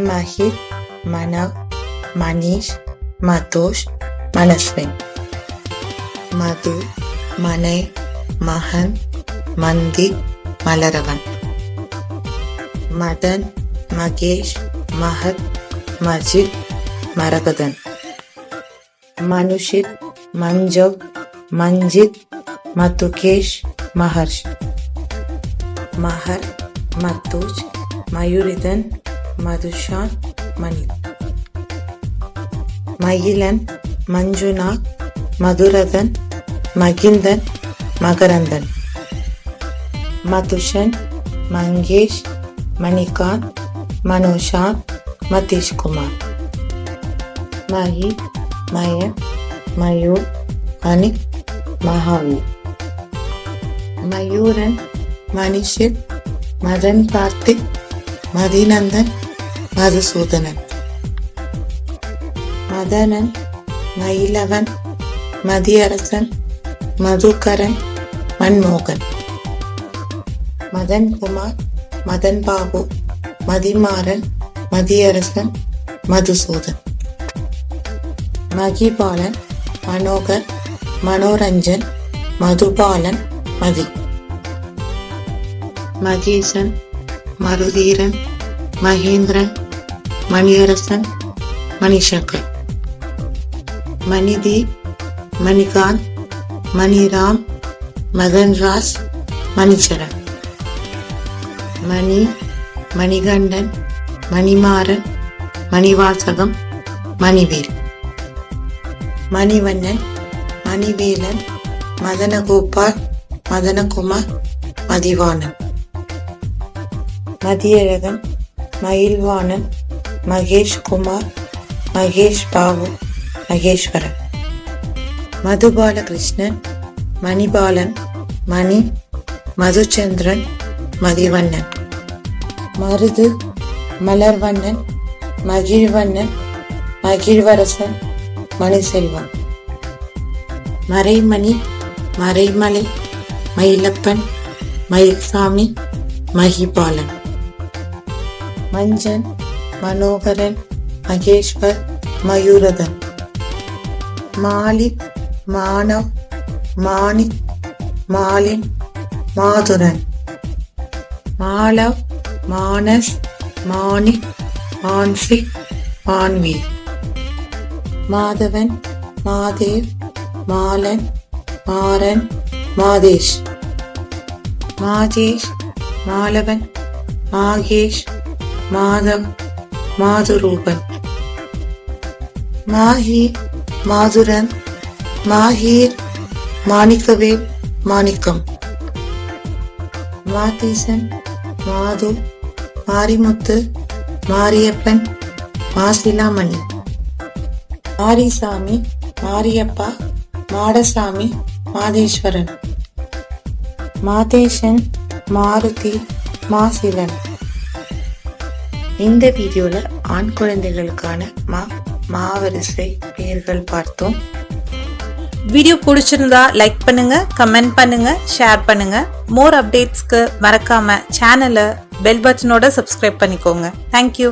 माहिर मानव मानीश मातोश मनस्विन मधु मनय महन मंदिर मलरवन मदन मगेश महत मजिद मरगदन मनुषित मंजव मंजित मतुकेश महर्ष महर मतुज मयूरिदन மதுஷான் மணி. மயிலன் மஞ்சுநாத் மதுரதன் மகிந்தன் மகரந்தன். மதுஷன் மங்கேஷ் மணிகாந்த் மனோஷாந்த் மதீஷ்குமார். மகி மய மயூர் அனிக் மகாவீர் மயூரன் மணிஷித் மதன் கார்த்திக் மதிநந்தன் மதுசூதனன் மதனன் மயிலவன் மதியரசன் மதுகரன் மன்மோகன். மதன்குமார் மதன் பாபு மதிமாறன் மதியரசன் மதுசூதன். மகிபாலன் மனோகர் மனோரஞ்சன் மதுபாலன் மதி. மகேசன் மருதீரன் மகேந்திரன் மணியரசன் மணிசங்கர் மணிதீப் மணிகாந்த் மணிராம் மதன்ராஜ் மணிச்சரன் மணி மணிகண்டன் மணிமாறன் மணிவாசகம் மணிவேல் மணிவண்ணன் மணிவேலன் மதனகோபால் மதனகுமார் மதிவாணன். மதியழகன் மயில்வாணன் மகேஷ் குமார் மகேஷ் பாபு மகேஸ்வரன் மதுபாலகிருஷ்ணன் மணிபாலன் மணி மதுச்சந்திரன் மதிவண்ணன். மருது மலர்வண்ணன் மகிழ்வண்ணன் மகிழ்வரசன் மணிசெல்வன். மறைமணி மறைமலை மயிலப்பன் மயில்சாமி மகிபாலன். மஞ்சன் மனோகரன் மகேஸ்வர் மயூரதன் மாலிக் மானவ் மாணிக் மாலின் மாதுரன் மாலவ் மானஸ் மாணிக் மான்சிக் மான்வி மாதவன் மாதேவ் மாலன் மாறன் மாதேஷ் மாஜேஷ் மாலவன் மாகேஷ் மாதவ் மாதுரூபன். மாஹி மாதுரன் மாஹீர் மாணிக்கவேல் மாணிக்கம். மாதீசன் மாது மாரிமுத்து மாரியப்பன் மாசிலாமணி. மாரிசாமி மாரியப்பா மாடசாமி மாதேஸ்வரன். மாதேஷன் மாருதி மாசிலன். இந்த வீடியோவில் ஆண் குழந்தைகளுக்கான மா மாவரிசை பெயர்கள் பார்த்தோம். வீடியோ பிடிச்சிருந்தா லைக் பண்ணுங்க கமெண்ட் பண்ணுங்க ஷேர் பண்ணுங்க. மோர் அப்டேட்ஸ்க்கு மறக்காம சேனலை பெல் பட்டனோட சப்ஸ்கிரைப் பண்ணிக்கோங்க. Thank you